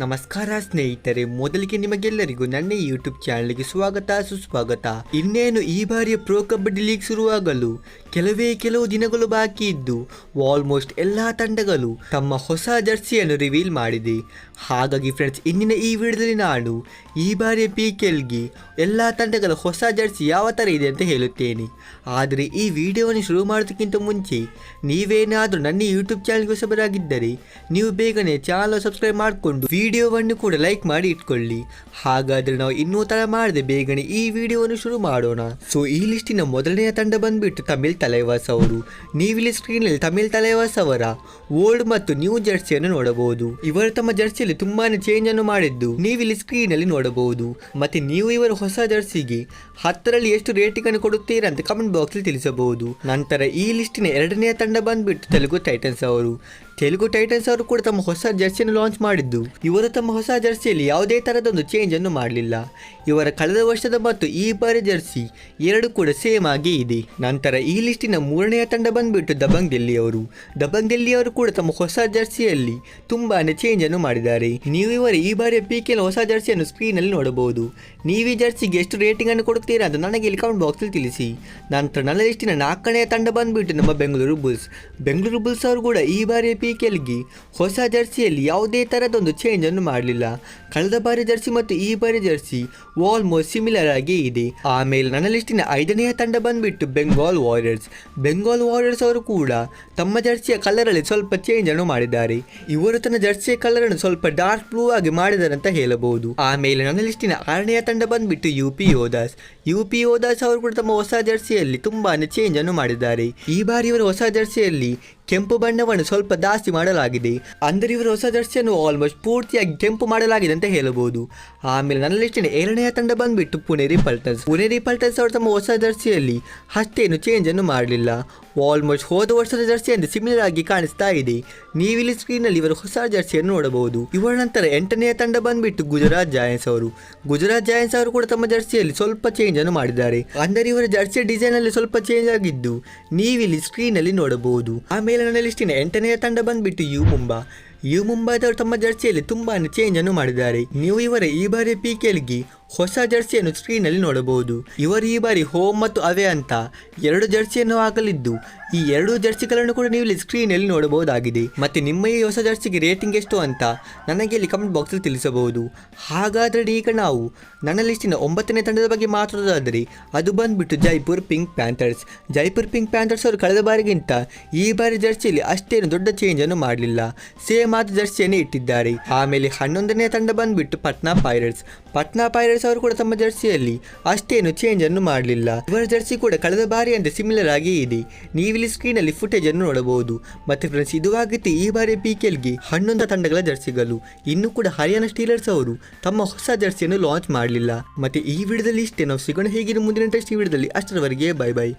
ನಮಸ್ಕಾರ ಸ್ನೇಹಿತರೆ, ಮೊದಲಿಗೆ ನಿಮಗೆಲ್ಲರಿಗೂ ನನ್ನ ಯೂಟ್ಯೂಬ್ ಚಾನಲ್ಗೆ ಸ್ವಾಗತ, ಸುಸ್ವಾಗತ. ಇನ್ನೇನು ಈ ಬಾರಿಯ ಪ್ರೋ ಕಬಡ್ಡಿ ಲೀಗ್ ಶುರುವಾಗಲು? ಕೆಲವೇ ಕೆಲವು ದಿನಗಳು ಬಾಕಿ ಇದ್ದು ಆಲ್ಮೋಸ್ಟ್ ಎಲ್ಲಾ ತಂಡಗಳು ತಮ್ಮ ಹೊಸ ಜರ್ಸಿಯನ್ನು ರಿವೀಲ್ ಮಾಡಿದೆ. ಹಾಗಾಗಿ ಫ್ರೆಂಡ್ಸ್ ಇಂದಿನ ಈ ವಿಡಿಯೋದಲ್ಲಿ ನಾನು ಈ ಬಾರಿಯ ಪಿ ಕೆಲ್ಗೆ ಎಲ್ಲ ತಂಡಗಳ ಹೊಸ ಜರ್ಸಿ ಯಾವ ಥರ ಇದೆ ಅಂತ ಹೇಳುತ್ತೇನೆ. ಆದರೆ ಈ ವಿಡಿಯೋವನ್ನು ಶುರು ಮಾಡೋದಕ್ಕಿಂತ ಮುಂಚೆ, ನೀವೇನಾದರೂ ನನ್ನ ಯೂಟ್ಯೂಬ್ ಚಾನಲ್ಗೆ ಹೊಸಬರಾಗಿದ್ದರೆ, ನೀವು ಬೇಗನೆ ಚಾನಲ್ ಸಬ್ಸ್ಕ್ರೈಬ್ ಮಾಡಿಕೊಂಡು ವಿಡಿಯೋವನ್ನು ಕೂಡ ಲೈಕ್ ಮಾಡಿ ಇಟ್ಕೊಳ್ಳಿ. ಹಾಗಾದ್ರೆ ನಾವು ಇನ್ನೂ ತರ ಮಾಡದೆ ಬೇಗನೆ ಈ ವಿಡಿಯೋವನ್ನು ಶುರು ಮಾಡೋಣ. ಸೊ ಈ ಲಿಸ್ಟಿನ ಮೊದಲನೆಯ ತಂಡ ಬಂದ್ಬಿಟ್ಟು ತಮಿಳ್ ತಲೈವಾಸ್ ಅವರು. ನೀವಿಲ್ಲಿ ಸ್ಕ್ರೀನಲ್ಲಿ ತಮಿಳ್ ತಲೈವಾಸ್ ಅವರ ಓಲ್ಡ್ ಮತ್ತು ನ್ಯೂ ಜರ್ಸಿಯನ್ನು ನೋಡಬಹುದು. ಇವರು ತಮ್ಮ ಜರ್ಸಿಯಲ್ಲಿ ತುಂಬಾನೇ ಚೇಂಜ್ ಅನ್ನು ಮಾಡಿದ್ದು. ನೀವಿಲ್ಲಿ ಸ್ಕ್ರೀನ್ ಅಲ್ಲಿ ನೋಡಬಹುದು. ಮತ್ತೆ ನೀವು ಇವರ ಹೊಸ ಜರ್ಸಿಗೆ ಹತ್ತರಲ್ಲಿ ಎಷ್ಟು ರೇಟಿಂಗ್ ಅನ್ನು ಕೊಡುತ್ತೀರಾ ಅಂತ ಕಮೆಂಟ್ ಬಾಕ್ಸ್ ಅಲ್ಲಿ ತಿಳಿಸಬಹುದು. ನಂತರ ಈ ಲಿಸ್ಟಿನ ಎರಡನೆಯ ತಂಡ ಬಂದ್ಬಿಟ್ಟು ತೆಲುಗು ಟೈಟನ್ಸ್ ಅವರು. ತೆಲುಗು ಟೈಟನ್ಸ್ ಅವರು ಕೂಡ ತಮ್ಮ ಹೊಸ ಜರ್ಸಿಯನ್ನು ಲಾಂಚ್ ಮಾಡಿದ್ದು. ಇವರು ತಮ್ಮ ಹೊಸ ಜರ್ಸಿಯಲ್ಲಿ ಯಾವುದೇ ತರದೊಂದು ಚೇಂಜ್ ಅನ್ನು ಮಾಡಲಿಲ್ಲ. ಇವರ ಕಳೆದ ವರ್ಷದ ಮತ್ತು ಈ ಬಾರಿ ಜರ್ಸಿ ಎರಡು ಕೂಡ ಸೇಮ್ ಆಗಿ ಇದೆ. ನಂತರ ಈ ಲಿಸ್ಟಿನ ಮೂರನೆಯ ತಂಡ ಬಂದ್ಬಿಟ್ಟು ದಬಂಗ್ ದಿಲ್ಲಿಯವರು ಅವರು ದಬಂಗ್ ದಿಲ್ಲಿಯವರು ಕೂಡ ತಮ್ಮ ಹೊಸ ಜರ್ಸಿಯಲ್ಲಿ ತುಂಬಾ ಚೇಂಜ್ ಅನ್ನು ಮಾಡಿದ್ದಾರೆ. ನೀವು ಇವರ ಈ ಬಾರಿಯ ಪಿ ಕೆಲ ಹೊಸ ಜರ್ಸಿಯನ್ನು ಸ್ಕ್ರೀನ್ ಅಲ್ಲಿ ನೋಡಬಹುದು. ನೀವು ಈ ಜರ್ಸಿಗೆ ಎಷ್ಟು ರೇಟಿಂಗ್ ಅನ್ನು ಕೊಡುತ್ತೀರಾ ಅಂತ ನನಗೆ ಇಲ್ಲಿ ಕಮೆಂಟ್ ಬಾಕ್ಸ್ ಅಲ್ಲಿ ತಿಳಿಸಿ. ನಂತರ ನನ್ನ ಲಿಸ್ಟಿನ ನಾಲ್ಕನೆಯ ತಂಡ ಬಂದ್ಬಿಟ್ಟು ನಮ್ಮ ಬೆಂಗಳೂರು ಬುಲ್ಸ್. ಬೆಂಗಳೂರು ಬುಲ್ಸ್ ಅವರು ಕೂಡ ಈ ಬಾರಿಯ ಪಿ ಕೆಲ್ಗೆ ಹೊಸ ಜರ್ಸಿಯಲ್ಲಿ ಯಾವುದೇ ತರದೊಂದು ಚೇಂಜ್ ಅನ್ನು ಮಾಡಲಿಲ್ಲ. ಕಳೆದ ಬಾರಿ ಜರ್ಸಿ ಮತ್ತು ಈ ಬಾರಿ ಜರ್ಸಿ ಆಲ್ಮೋಸ್ಟ್ ಸಿಮಿಲರ್ ಆಗಿ ಇದೆ. ಆಮೇಲೆ ನನ್ನ ಲಿಸ್ಟಿನ ಐದನೆಯ ತಂಡ ಬಂದ್ಬಿಟ್ಟು ಬೆಂಗಾಲ್ ವಾರಿಯರ್ಸ್ ಬೆಂಗಾಲ್ ವಾರಿಯರ್ಸ್ ಅವರು ಕೂಡ ತಮ್ಮ ಜರ್ಸಿಯ ಕಲರಲ್ಲಿ ಸ್ವಲ್ಪ ಚೇಂಜ್ ಅನ್ನು ಮಾಡಿದ್ದಾರೆ. ಇವರು ತನ್ನ ಜರ್ಸಿಯ ಕಲರ್ ಅನ್ನು ಸ್ವಲ್ಪ ಡಾರ್ಕ್ ಬ್ಲೂ ಆಗಿ ಮಾಡಿದ್ದಾರೆ ಹೇಳಬಹುದು. ಆಮೇಲೆ ನನ್ನ ಲಿಸ್ಟಿನ ಆರನೆಯ ತಂಡ ಬಂದ್ಬಿಟ್ಟು U P Yoddhas U P Yoddhas ಅವರು ಕೂಡ ತಮ್ಮ ಹೊಸ ಜರ್ಸಿಯಲ್ಲಿ ತುಂಬಾನೇ ಚೇಂಜ್ ಅನ್ನು ಮಾಡಿದ್ದಾರೆ. ಈ ಬಾರಿ ಇವರ ಹೊಸ ಜರ್ಸಿಯಲ್ಲಿ ಕೆಂಪು ಬಣ್ಣವನ್ನು ಸ್ವಲ್ಪ ಜಾಸ್ತಿ ಮಾಡಲಾಗಿದೆ. ಅಂದರೆ ಇವರ ಹೊಸ ಜರ್ಸಿಯನ್ನು ಆಲ್ಮೋಸ್ಟ್ ಪೂರ್ತಿಯಾಗಿ ಕೆಂಪು ಮಾಡಲಾಗಿದೆ ಅಂತ ಹೇಳಬಹುದು. ಆಮೇಲೆ ನನ್ನ ಲಿಸ್ಟಿನ ಏಳನೆಯ ತಂಡ ಬಂದ್ಬಿಟ್ಟು ಪುಣೆ ಪಲ್ಟನ್ಸ್ ಪುಣೆ ಪಲ್ಟನ್ಸ್ ಅವರು ತಮ್ಮ ಹೊಸ ಜರ್ಸಿಯಲ್ಲಿ ಅಷ್ಟೇನು ಚೇಂಜ್ ಅನ್ನು ಮಾಡಲಿಲ್ಲ. ಆಲ್ಮೋಸ್ಟ್ ಹೋದ ವರ್ಷದ ಜರ್ಸಿಯಂತೆ ಸಿಮಿಲರ್ ಆಗಿ ಕಾಣಿಸ್ತಾ ಇದೆ. ನೀವಿಲ್ಲಿ ಸ್ಕ್ರೀನಲ್ಲಿ ಇವರ ಹೊಸ ಜರ್ಸಿಯನ್ನು ನೋಡಬಹುದು. ಇವರ ನಂತರ ಎಂಟನೆಯ ತಂಡ ಬಂದ್ಬಿಟ್ಟು ಗುಜರಾತ್ ಜಾಯನ್ಸ್ ಅವರು. ಗುಜರಾತ್ ಜಾಯನ್ಸ್ ಅವರು ಕೂಡ ತಮ್ಮ ಜರ್ಸಿಯಲ್ಲಿ ಸ್ವಲ್ಪ ಚೇಂಜ್ ಅನ್ನು ಮಾಡಿದ್ದಾರೆ. ಅಂದರೆ ಇವರ ಜರ್ಸಿ ಡಿಸೈನ್ ಅಲ್ಲಿ ಸ್ವಲ್ಪ ಚೇಂಜ್ ಆಗಿದ್ದು ನೀವಿಲ್ಲಿ ಸ್ಕ್ರೀನ್ ಅಲ್ಲಿ ನೋಡಬಹುದು. ಆಮೇಲೆ ನನ್ನ ಲಿಸ್ಟಿನ ಎಂಟನೆಯ ತಂಡ ಬಂದ್ಬಿಟ್ಟು ಯು ಮುಂಬಾ. ಯು ಮುಂಬಾದವರು ತಮ್ಮ ಜರ್ಸಿಯಲ್ಲಿ ತುಂಬಾನೇ ಚೇಂಜ್ ಅನ್ನು ಮಾಡಿದ್ದಾರೆ. ನೀವು ಇವರ ಈ ಬಾರಿ ಪಿ ಹೊಸ ಜರ್ಸಿಯನ್ನು ಸ್ಕ್ರೀನಲ್ಲಿ ನೋಡಬಹುದು. ಇವರು ಈ ಬಾರಿ ಹೋಮ್ ಮತ್ತು ಅವೇ ಅಂತ ಎರಡು ಜರ್ಸಿಯನ್ನು ಹಾಕಲಿದ್ದು, ಈ ಎರಡು ಜರ್ಸಿಗಳನ್ನು ಕೂಡ ನೀವು ಇಲ್ಲಿ ಸ್ಕ್ರೀನಲ್ಲಿ ನೋಡಬಹುದಾಗಿದೆ. ಮತ್ತೆ ನಿಮ್ಮ ಈ ಹೊಸ ಜರ್ಸಿಗೆ ರೇಟಿಂಗ್ ಎಷ್ಟು ಅಂತ ನನಗೆ ಇಲ್ಲಿ ಕಮೆಂಟ್ ಬಾಕ್ಸ್ ಅಲ್ಲಿ ತಿಳಿಸಬಹುದು. ಹಾಗಾದ್ರೆ ಈಗ ನಾವು ನನ್ನ ಲಿಸ್ಟಿನ ಒಂಬತ್ತನೇ ತಂಡದ ಬಗ್ಗೆ ಮಾತಾಡೋದಾದರೆ, ಅದು ಬಂದ್ಬಿಟ್ಟು Jaipur Pink Panthers Jaipur Pink Panthers ಅವರು ಕಳೆದ ಬಾರಿಗಿಂತ ಈ ಬಾರಿ ಜರ್ಸಿಯಲ್ಲಿ ಅಷ್ಟೇನು ದೊಡ್ಡ ಚೇಂಜ್ ಅನ್ನು ಮಾಡಲಿಲ್ಲ. ಸೇಮ್ ಆದ ಜರ್ಸಿಯನ್ನು ಇಟ್ಟಿದ್ದಾರೆ. ಆಮೇಲೆ ಹನ್ನೊಂದನೇ ತಂಡ ಬಂದ್ಬಿಟ್ಟು ಪಟ್ನಾ ಪೈರಟ್ಸ್ ಪಟ್ನಾ ಪೈರಟ್ಸ್ ಅವರು ಕೂಡ ತಮ್ಮ ಜರ್ಸಿಯಲ್ಲಿ. ಅಷ್ಟೇನು ಚೇಂಜ್ ಅನ್ನು ಮಾಡಲಿಲ್ಲ. ಇವರ ಜರ್ಸಿ ಕೂಡ ಕಳೆದ ಬಾರಿ ಅಂತ ಸಿಮಿಲರ್ ಆಗಿ ಇದೆ. ನೀವಿಲ್ಲಿ ಸ್ಕ್ರೀನ್ ಅಲ್ಲಿ ಫುಟೇಜ್ ಅನ್ನು ನೋಡಬಹುದು. ಮತ್ತೆ ಫ್ರೆಂಡ್ಸ್ ಇದು ಆಗಿತ್ತು ಈ ಬಾರಿ ಪಿ ಕೆಲ್ಗೆ ಹನ್ನೊಂದು ತಂಡಗಳ ಜರ್ಸಿಗಳು. ಇನ್ನು ಕೂಡ ಹರಿಯಾಣ ಸ್ಟೀಲರ್ಸ್ ಅವರು ತಮ್ಮ ಹೊಸ ಜರ್ಸಿಯನ್ನು ಲಾಂಚ್ ಮಾಡಲಿಲ್ಲ. ಮತ್ತೆ ಈ ವಿಡಿಯೋದಲ್ಲಿ ಇಷ್ಟೇ. ನಾವು ಸಿಗೋಣ ಹೇಗಿರೋ ಮುಂದಿನ ಟೆಸ್ಟ್ ಈ ವಿಡಿಯೋದಲ್ಲಿ. ಅಷ್ಟರವರೆಗೆ ಬೈ ಬೈ